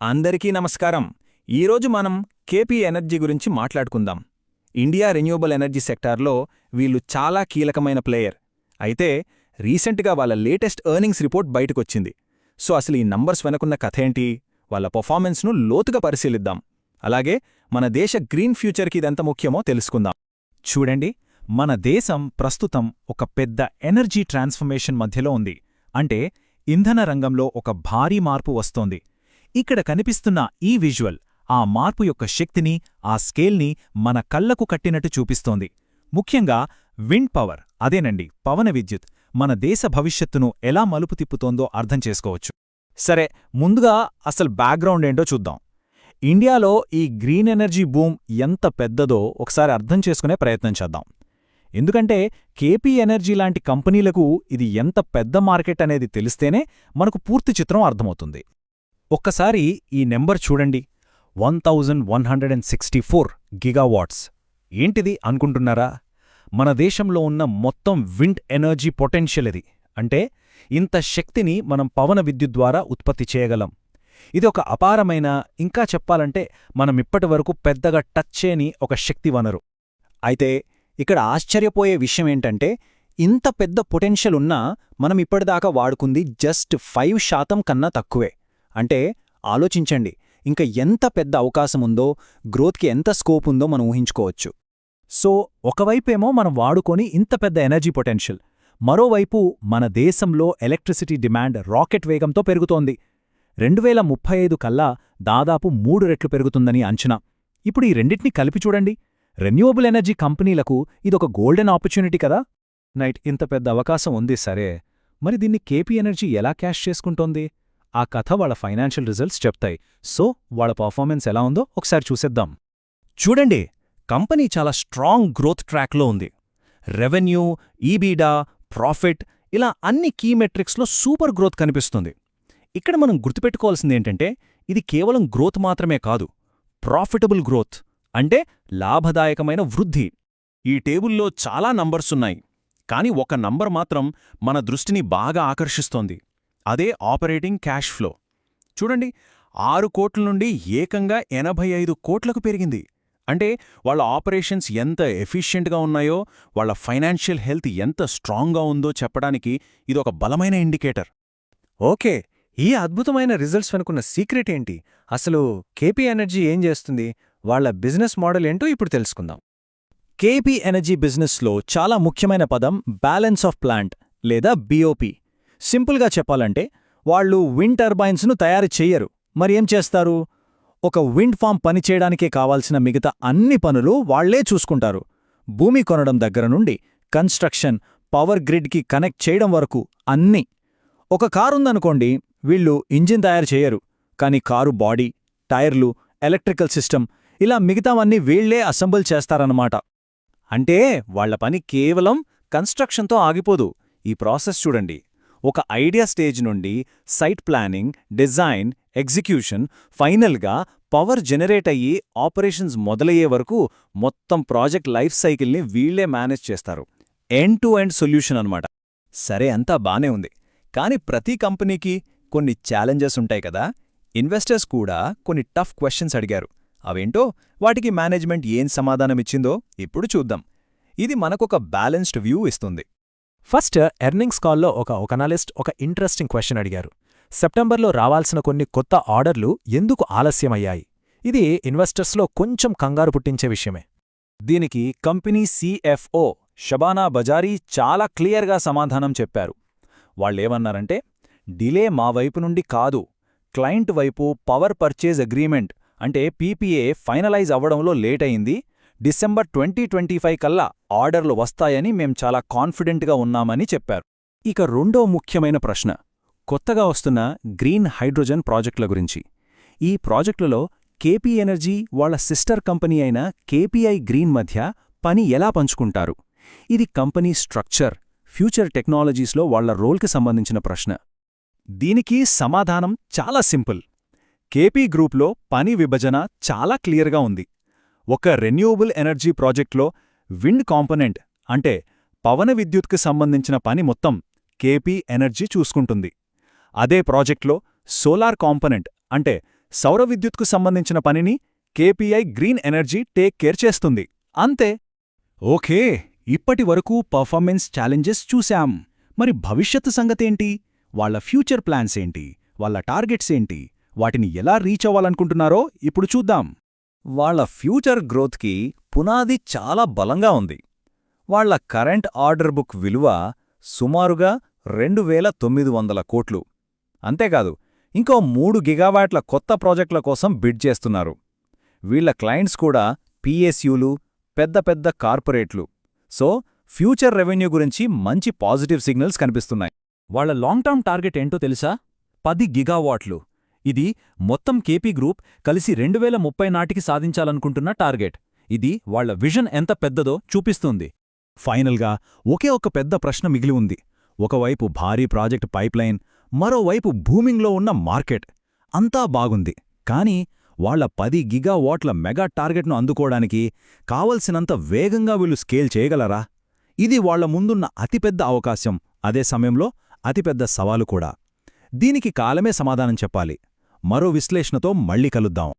అందరికీ నమస్కారం. ఈరోజు మనం కేపీ ఎనర్జీ గురించి మాట్లాడుకుందాం. ఇండియా రెన్యూవబుల్ ఎనర్జీ సెక్టార్లో వీళ్ళు చాలా కీలకమైన ప్లేయర్. అయితే రీసెంట్గా వాళ్ళ లేటెస్ట్ ఎర్నింగ్స్ రిపోర్ట్ బయటకొచ్చింది. సో అసలు ఈ నంబర్స్ వెనకున్న కథేంటి? వాళ్ళ పర్ఫార్మెన్స్ను లోతుగా పరిశీలిద్దాం. అలాగే మన దేశ గ్రీన్ ఫ్యూచర్కి ఇదెంత ముఖ్యమో తెలుసుకుందాం. చూడండి మన దేశం ప్రస్తుతం ఒక పెద్ద ఎనర్జీ ట్రాన్స్ఫర్మేషన్ మధ్యలో ఉంది. అంటే ఇంధన రంగంలో ఒక భారీ మార్పు వస్తోంది. ఇక్కడ కనిపిస్తున్న ఈ విజువల్ ఆ మార్పు యొక్క శక్తిని ఆ స్కేల్ని మన కళ్ళకు కట్టినట్టు చూపిస్తోంది. ముఖ్యంగా విండ్ పవర్ అదేనండి పవన విద్యుత్ మన దేశ భవిష్యత్తును ఎలా మలుపు తిప్పుతోందో అర్థం చేసుకోవచ్చు. సరే ముందుగా అసలు బ్యాక్గ్రౌండ్ ఏంటో చూద్దాం. ఇండియాలో ఈ గ్రీన్ ఎనర్జీ బూమ్ ఎంత పెద్దదో ఒకసారి అర్థం చేసుకునే ప్రయత్నం చేద్దాం. ఎందుకంటే కేపీ ఎనర్జీ లాంటి కంపెనీలకు ఇది ఎంత పెద్ద మార్కెట్ అనేది తెలిస్తేనే మనకు పూర్తి చిత్రం అర్థమవుతుంది. ఒక్కసారి ఈ నెంబర్ చూడండి. One thousand one hundred and sixty four gigawatts. ఏంటిది అనుకుంటున్నారా? మన దేశంలో ఉన్న మొత్తం విండ్ ఎనర్జీ పొటెన్షియల్ ఇది. అంటే ఇంత శక్తిని మనం పవన విద్యుత్ ద్వారా ఉత్పత్తి చేయగలం. ఇది ఒక అపారమైన ఇంకా చెప్పాలంటే మనమిప్పటివరకు పెద్దగా టచ్ చేయని ఒక శక్తి వనరు. అయితే ఇక్కడ ఆశ్చర్యపోయే విషయమేంటంటే ఇంత పెద్ద పొటెన్షియల్ ఉన్నా మనం ఇప్పటిదాకా వాడుకుంది జస్ట్ ఫైవ్ శాతం కన్నా తక్కువే. అంటే ఆలోచించండి ఇంక ఎంత పెద్ద అవకాశముందో గ్రోత్కి ఎంత స్కోప్ ఉందో మనం ఊహించుకోవచ్చు. సో ఒకవైపేమో మనం వాడుకొని ఇంత పెద్ద ఎనర్జీ పొటెన్షియల్ మరోవైపు మన దేశంలో ఎలక్ట్రిసిటీ డిమాండ్ రాకెట్ వేగంతో పెరుగుతోంది. రెండువేల ముప్పై ఐదు కల్లా దాదాపు మూడు రెట్లు పెరుగుతుందని అంచనా. ఇప్పుడు ఈ రెండింటినీ కలిపి చూడండి. రెన్యూవబుల్ ఎనర్జీ కంపెనీలకు ఇదొక గోల్డెన్ ఆపర్చునిటీ కదా? నైట్ ఇంత పెద్ద అవకాశం ఉంది సరే మరి దీన్ని కేపీ ఎనర్జీ ఎలా క్యాష్ చేసుకుంటోంది? ఆ కథ వాళ్ళ ఫైనాన్షియల్ రిజల్ట్స్ చెప్తాయి. సో వాళ్ళ పర్ఫార్మెన్స్ ఎలా ఉందో ఒకసారి చూసేద్దాం. చూడండి కంపెనీ చాలా స్ట్రాంగ్ గ్రోత్ ట్రాక్లో ఉంది. రెవెన్యూ ఈబీడా ప్రాఫిట్ ఇలా అన్ని కీ మెట్రిక్స్లో సూపర్ గ్రోత్ కనిపిస్తుంది. ఇక్కడ మనం గుర్తుపెట్టుకోవాల్సిందేంటంటే ఇది కేవలం గ్రోత్ మాత్రమే కాదు ప్రాఫిటబుల్ గ్రోత్ అంటే లాభదాయకమైన వృద్ధి. ఈ టేబుల్లో చాలా నంబర్సున్నాయి కానీ ఒక నంబర్ మాత్రం మన దృష్టిని బాగా ఆకర్షిస్తోంది. అదే ఆపరేటింగ్ క్యాష్ ఫ్లో. చూడండి ఆరు కోట్ల నుండి ఏకంగా ఎనభై ఐదు కోట్లకు పెరిగింది. అంటే వాళ్ళ ఆపరేషన్స్ ఎంత ఎఫిషియెంట్గా ఉన్నాయో వాళ్ళ ఫైనాన్షియల్ హెల్త్ ఎంత స్ట్రాంగ్గా ఉందో చెప్పడానికి ఇదొక బలమైన ఇండికేటర్. ఓకే ఈ అద్భుతమైన రిజల్ట్స్ వెనుకున్న సీక్రెట్ ఏంటి? అసలు కేపీ ఎనర్జీ ఏం చేస్తుంది? వాళ్ళ బిజినెస్ మోడల్ ఏంటో ఇప్పుడు తెలుసుకుందాం. కేపీ ఎనర్జీ బిజినెస్లో చాలా ముఖ్యమైన పదం బ్యాలెన్స్ ఆఫ్ ప్లాంట్ లేదా బీఓపీ సింపుల్గా చెప్పాలంటే వాళ్ళు విండ్ టర్బైన్స్ను తయారు చెయ్యరు. మరి ఏం చేస్తారు? ఒక విండ్ ఫామ్ పనిచేయడానికే కావాల్సిన మిగతా అన్ని పనులు వాళ్ళే చూసుకుంటారు. భూమి కొనడం దగ్గర నుండి కన్స్ట్రక్షన్ పవర్ గ్రిడ్కి కనెక్ట్ చేయడం వరకు అన్నీ. ఒక కారుందనుకోండి వీళ్ళు ఇంజిన్ తయారు చేయరు కాని కారు బాడీ టైర్లు ఎలక్ట్రికల్ సిస్టమ్ ఇలా మిగతావన్నీ వీళ్ళే అసెంబుల్ చేస్తారన్నమాట. అంటే వాళ్ళ పని కేవలం కన్స్ట్రక్షన్తో ఆగిపోదు. ఈ ప్రాసెస్ చూడండి. ఒక ఐడియా స్టేజ్ నుండి సైట్ ప్లానింగ్ డిజైన్ ఎగ్జిక్యూషన్ ఫైనల్గా పవర్ జనరేట్ అయ్యి ఆపరేషన్స్ మొదలయ్యే వరకు మొత్తం ప్రాజెక్ట్ లైఫ్ సైకిల్ని వీళ్ళే మేనేజ్ చేస్తారు. ఎండ్ టు ఎండ్ సొల్యూషన్ అనమాట సరే అంతా బానే ఉంది. కాని ప్రతి కంపెనీకి కొన్ని ఛాలెంజెస్ ఉంటాయి కదా? ఇన్వెస్టర్స్ కూడా కొన్ని టఫ్ క్వశ్చన్స్ అడిగారు. అవేంటో? వాటికి మేనేజ్మెంట్ ఏం సమాధానమిచ్చిందో ఇప్పుడు చూద్దాం. ఇది మనకొక బ్యాలెన్స్డ్ వ్యూ ఇస్తుంది. ఫస్ట్ ఎర్నింగ్స్ కాల్లో ఒక ఒకనాలిస్ట్ ఒక ఇంట్రెస్టింగ్ క్వశ్చన్ అడిగారు. సెప్టెంబర్లో రావాల్సిన కొన్ని కొత్త ఆర్డర్లు ఎందుకు ఆలస్యమయ్యాయి? ఇది ఇన్వెస్టర్స్లో కొంచెం కంగారు పుట్టించే విషయమే. దీనికి కంపెనీ సిఎఫ్ఓ షబానా బజారీ చాలా క్లియర్గా సమాధానం చెప్పారు. వాళ్ళేమన్నారంటే డిలే మా వైపు నుండి కాదు. క్లయింట్ వైపు పవర్ పర్చేజ్ అగ్రీమెంట్ అంటే పీపీఏ ఫైనలైజ్ అవ్వడంలో లేట్ అయింది. డిసెంబర్ ట్వంటీ ట్వంటీ ఫైవ్ కల్లా ఆర్డర్లు వస్తాయని మేం చాలా కాన్ఫిడెంట్గా ఉన్నామని చెప్పారు. ఇక రెండో ముఖ్యమైన ప్రశ్న. కొత్తగా వస్తున్న గ్రీన్ హైడ్రోజన్ ప్రాజెక్టుల గురించి. ఈ ప్రాజెక్టులలో కేపీ ఎనర్జీ వాళ్ళ సిస్టర్ కంపెనీ అయిన కేపీఐ గ్రీన్ మధ్య పని ఎలా పంచుకుంటారు? ఇది కంపెనీ స్ట్రక్చర్ ఫ్యూచర్ టెక్నాలజీస్లో వాళ్ళ రోల్కి సంబంధించిన ప్రశ్న. దీనికి సమాధానం చాలా సింపుల్. కేపీ గ్రూప్లో పని విభజన చాలా క్లియర్గా ఉంది. ఒక రెన్యూవబుల్ ఎనర్జీ ప్రాజెక్ట్లో విండ్ కాంపొనెంట్ అంటే పవన విద్యుత్కి సంబంధించిన పని మొత్తం కేపీ ఎనర్జీ చూసుకుంటుంది. అదే ప్రాజెక్ట్లో సోలార్ కాంపొనెంట్ అంటే సౌర విద్యుత్కు సంబంధించిన పనిని KPI green energy take care చేస్తుంది. అంతే. ఓకే ఇప్పటి వరకు పర్ఫార్మెన్స్ ఛాలెంజెస్ చూశాం. మరి భవిష్యత్తు సంగతేంటి? వాళ్ళ ఫ్యూచర్ ప్లాన్స్ ఏంటి? వాళ్ళ టార్గెట్స్ ఏంటి? వాటిని ఎలా రీచ్ అవ్వాలనుకుంటున్నారో ఇప్పుడు చూద్దాం. వాళ్ళ ఫ్యూచర్ గ్రోత్కి పునాది చాలా బలంగా ఉంది. వాళ్ళ కరెంట్ ఆర్డర్ బుక్ విలువ సుమారుగా రెండు వేల తొమ్మిది వందల కోట్లు. అంతేకాదు ఇంకో మూడు గిగావాట్ల కొత్త ప్రాజెక్టుల కోసం బిడ్ చేస్తున్నారు. వీళ్ళ క్లయింట్స్ కూడా పిఎస్యూలు పెద్ద పెద్ద కార్పొరేట్లు. సో ఫ్యూచర్ రెవెన్యూ గురించి మంచి పాజిటివ్ సిగ్నల్స్ కనిపిస్తున్నాయి. వాళ్ళ లాంగ్ టర్మ్ టార్గెట్ ఏంటో తెలుసా? పది గిగావాట్లు. ఇది మొత్తం కేపీ గ్రూప్ కలిసి రెండు వేల ముప్పై నాటికి సాధించాలనుకుంటున్న టార్గెట్. ఇది వాళ్ళ విజన్ ఎంత పెద్దదో చూపిస్తుంది. ఫైనల్గా ఒకే ఒక పెద్ద ప్రశ్న మిగిలి ఉంది. ఒకవైపు భారీ ప్రాజెక్ట్ పైప్లైన్ మరోవైపు భూమింగ్లో ఉన్న మార్కెట్. అంతా బాగుంది. కానీ వాళ్ళ పది గిగావాట్ల మెగా టార్గెట్ను అందుకోవడానికి కావలసినంత వేగంగా వీళ్ళు స్కేల్ చేయగలరా? ఇది వాళ్ళ ముందున్న అతిపెద్ద అవకాశం. అదే సమయంలో అతిపెద్ద సవాలు కూడా. దీనికి కాలమే సమాధానం చెప్పాలి. మరో విశ్లేషణతో మళ్ళీ కలుద్దాం.